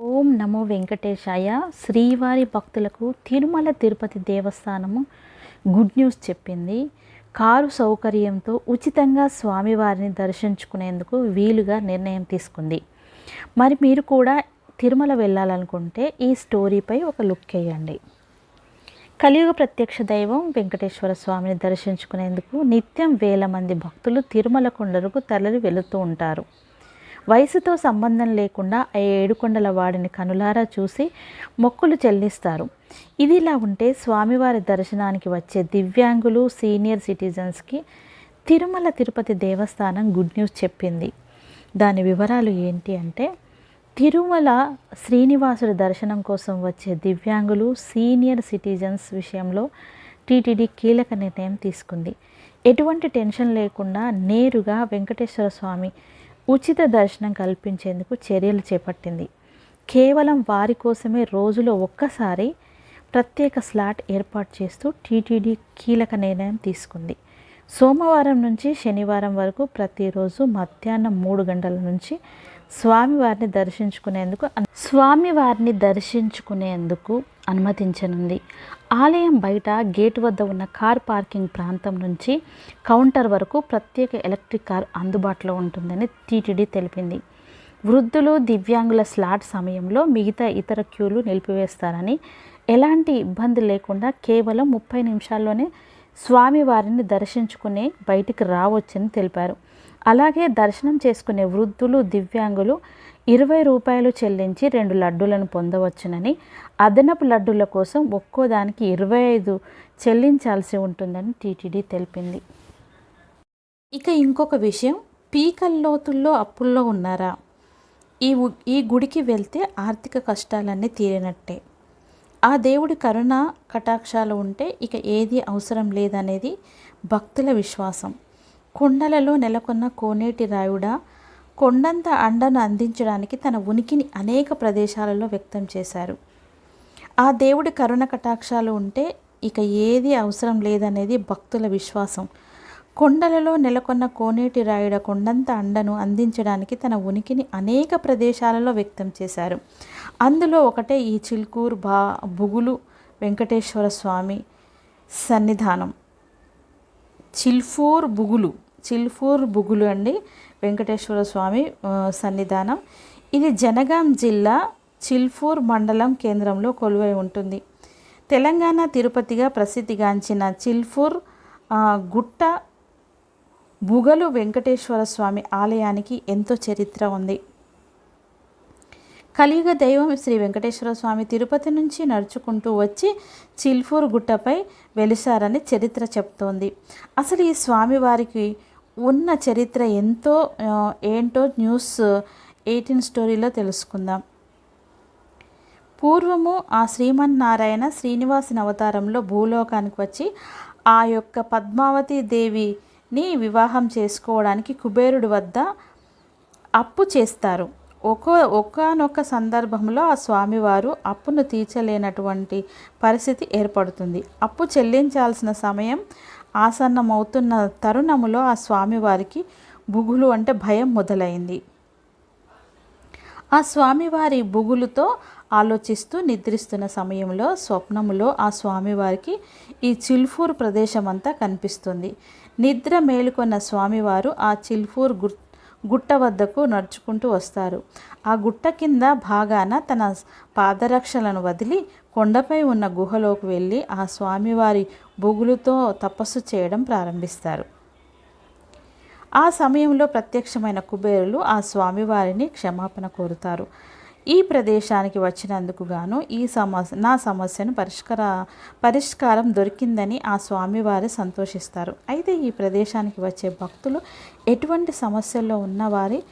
ఓం నమో వెంకటేశాయ. శ్రీవారి భక్తులకు తిరుమల తిరుపతి దేవస్థానము గుడ్ న్యూస్ చెప్పింది. కారు సౌకర్యంతో ఉచితంగా స్వామివారిని దర్శించుకునేందుకు వీలుగా నిర్ణయం తీసుకుంది. మరి మీరు కూడా తిరుమల వెళ్ళాలనుకుంటే ఈ స్టోరీపై ఒక లుక్ వేయండి. కలియుగ ప్రత్యక్ష దైవం వెంకటేశ్వర స్వామిని దర్శించుకునేందుకు నిత్యం వేల మంది భక్తులు తిరుమల కొండలకు తరలి వెళుతూ ఉంటారు. వయసుతో సంబంధం లేకుండా ఆ ఏడుకొండల వాడిని కనులారా చూసి మొక్కులు చెల్లిస్తారు. ఇది ఇలా ఉంటే స్వామివారి దర్శనానికి వచ్చే దివ్యాంగులు సీనియర్ సిటిజన్స్కి తిరుమల తిరుపతి దేవస్థానం గుడ్ న్యూస్ చెప్పింది. దాని వివరాలు ఏంటి అంటే తిరుమల శ్రీనివాసుడి దర్శనం కోసం వచ్చే దివ్యాంగులు సీనియర్ సిటిజన్స్ విషయంలో టీటీడీ కీలక నిర్ణయం తీసుకుంది. ఎటువంటి టెన్షన్ లేకుండా నేరుగా వెంకటేశ్వర స్వామి ఉచిత దర్శనం కల్పించేందుకు చర్యలు చేపట్టింది. కేవలం వారి కోసమే రోజులో ఒక్కసారి ప్రత్యేక స్లాట్ ఏర్పాటు చేస్తూ టీటీడీ కీలక నిర్ణయం తీసుకుంది. సోమవారం నుంచి శనివారం వరకు ప్రతిరోజు మధ్యాహ్నం మూడు గంటల నుంచి స్వామివారిని దర్శించుకునేందుకు స్వామివారిని దర్శించుకునేందుకు అనుమతించనుంది. ఆలయం బయట గేటు వద్ద ఉన్న కార్ పార్కింగ్ ప్రాంతం నుంచి కౌంటర్ వరకు ప్రత్యేక ఎలక్ట్రిక్ కార్ అందుబాటులో ఉంటుందని టీటీడీ తెలిపింది. వృద్ధులు దివ్యాంగుల స్లాట్ సమయంలో మిగతా ఇతర క్యూలు నిలిపివేస్తారని ఎలాంటి ఇబ్బంది లేకుండా కేవలం ముప్పై నిమిషాల్లోనే స్వామివారిని దర్శించుకుని బయటికి రావచ్చని తెలిపారు. అలాగే దర్శనం చేసుకునే వృద్ధులు దివ్యాంగులు ఇరవై రూపాయలు చెల్లించి రెండు లడ్డూలను పొందవచ్చునని అదనపు లడ్డూల కోసం ఒక్కో దానికి ఇరవై ఐదు చెల్లించాల్సి ఉంటుందని టీటీడీ తెలిపింది. ఇక ఇంకొక విషయం పీకల్లోతుల్లో అప్పుల్లో ఉన్నారా? ఈ ఈ గుడికి వెళ్తే ఆర్థిక కష్టాలన్నీ తీరినట్టే. ఆ దేవుడి కరుణ కటాక్షాలు ఉంటే ఇక ఏది అవసరం లేదనేది భక్తుల విశ్వాసం. కొండలలో నెలకొన్న కోనేటి రాయుడ కొండంత అండను అందించడానికి తన ఉనికిని అనేక ప్రదేశాలలో వ్యక్తం చేశారు. ఆ దేవుడి కరుణ కటాక్షాలు ఉంటే ఇక ఏది అవసరం లేదనేది భక్తుల విశ్వాసం. కొండలలో నెలకొన్న కోనేటి రాయుడ కొండంత అండను అందించడానికి తన ఉనికిని అనేక ప్రదేశాలలో వ్యక్తం చేశారు. అందులో ఒకటే ఈ చిల్కూరు బా బుగులు వెంకటేశ్వర స్వామి సన్నిధానం. చిల్ఫూర్ బుగులు చిల్ఫూర్ బుగులు అండి వెంకటేశ్వర స్వామి సన్నిధానం. ఇది జనగాం జిల్లా చిల్ఫూర్ మండలం కేంద్రంలో కొలువై ఉంటుంది. తెలంగాణ తిరుపతిగా ప్రసిద్ధిగాంచిన చిల్ఫూర్ గుట్ట బుగలు వెంకటేశ్వర స్వామి ఆలయానికి ఎంతో చరిత్ర ఉంది. కలియుగ దైవం శ్రీ వెంకటేశ్వర స్వామి తిరుపతి నుంచి నడుచుకుంటూ వచ్చి చిల్ఫూర్ గుట్టపై వెలిశారని చరిత్ర చెప్తోంది. అసలు ఈ స్వామివారికి ఉన్న చరిత్ర ఎంతో ఏంటో న్యూస్ ఎయిటీన్ స్టోరీలో తెలుసుకుందాం. పూర్వము ఆ శ్రీమన్నారాయణ శ్రీనివాసుని అవతారంలో భూలోకానికి వచ్చి ఆ యొక్క పద్మావతి దేవిని వివాహం చేసుకోవడానికి కుబేరుడి వద్ద అప్పు చేస్తారు. ఒక ఒకనొక సందర్భంలో ఆ స్వామివారు అప్పును తీర్చలేనటువంటి పరిస్థితి ఏర్పడుతుంది. అప్పు చెల్లించాల్సిన సమయం ఆసన్నమవుతున్న తరుణములో ఆ స్వామివారికి బుగులు అంటే భయం మొదలైంది. ఆ స్వామివారి బుగులుతో ఆలోచిస్తూ నిద్రిస్తున్న సమయంలో స్వప్నములో ఆ స్వామివారికి ఈ చిల్ఫూర్ ప్రదేశం అంతా కనిపిస్తుంది. నిద్ర మేలుకొన్న స్వామివారు ఆ చిల్ఫూర్ గుర్తు గుట్ట వద్దకు నడుచుకుంటూ వస్తారు. ఆ గుట్ట కింద భాగాన తన పాదరక్షలను వదిలి కొండపై ఉన్న గుహలోకి వెళ్ళి ఆ స్వామివారి బొగులుతో తపస్సు చేయడం ప్రారంభిస్తారు. ఆ సమయంలో ప్రత్యక్షమైన కుబేరులు ఆ స్వామివారిని క్షమాపణ కోరుతారు. ఈ ప్రదేశానికి వచ్చినందుకు గాను ఈ సమస్య నా సమస్యను పరిష్కార పరిష్కారం దొరికిందని ఆ స్వామివారు సంతోషిస్తారు. అయితే ఈ ప్రదేశానికి వచ్చే భక్తులు ఎటువంటి సమస్యల్లో ఉన్నవారి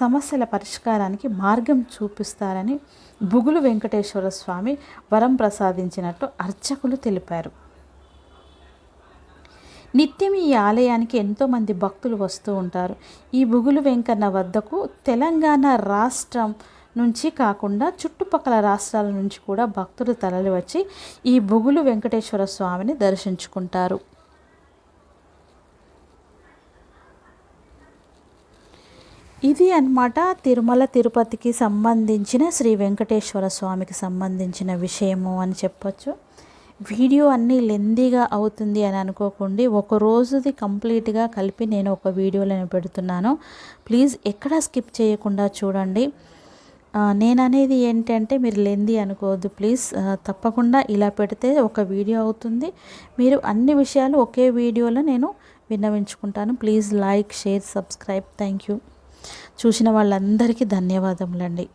సమస్యల పరిష్కారానికి మార్గం చూపిస్తారని బుగులు వెంకటేశ్వర స్వామి వరం ప్రసాదించినట్టు అర్చకులు తెలిపారు. నిత్యం ఈ ఆలయానికి ఎంతోమంది భక్తులు వస్తూ ఉంటారు. ఈ బుగులు వెంకన్న వద్దకు తెలంగాణ రాష్ట్రం నుంచి కాకుండా చుట్టుపక్కల రాష్ట్రాల నుంచి కూడా భక్తులు తరలి వచ్చి ఈ బుగులు వెంకటేశ్వర స్వామిని దర్శించుకుంటారు. ఇది అన్నమాట తిరుమల తిరుపతికి సంబంధించిన శ్రీ వెంకటేశ్వర స్వామికి సంబంధించిన విషయము అని చెప్పొచ్చు. వీడియో అన్నీ లెందీగా అవుతుంది అని అనుకోకండి. ఒక రోజుది కంప్లీట్గా కలిపి నేను ఒక వీడియోలో పెడుతున్నాను. ప్లీజ్ ఎక్కడా స్కిప్ చేయకుండా చూడండి. నేను అనేది ఏంటంటే మీరు లెంది అనుకోవద్దు ప్లీజ్. తప్పకుండా ఇలా పెడితే ఒక వీడియో అవుతుంది. మీరు అన్ని విషయాలు ఒకే వీడియోలో నేను విన్నవించుకుంటాను. Please like share subscribe. Thank you. చూసిన వాళ్ళందరికీ ధన్యవాదములండి.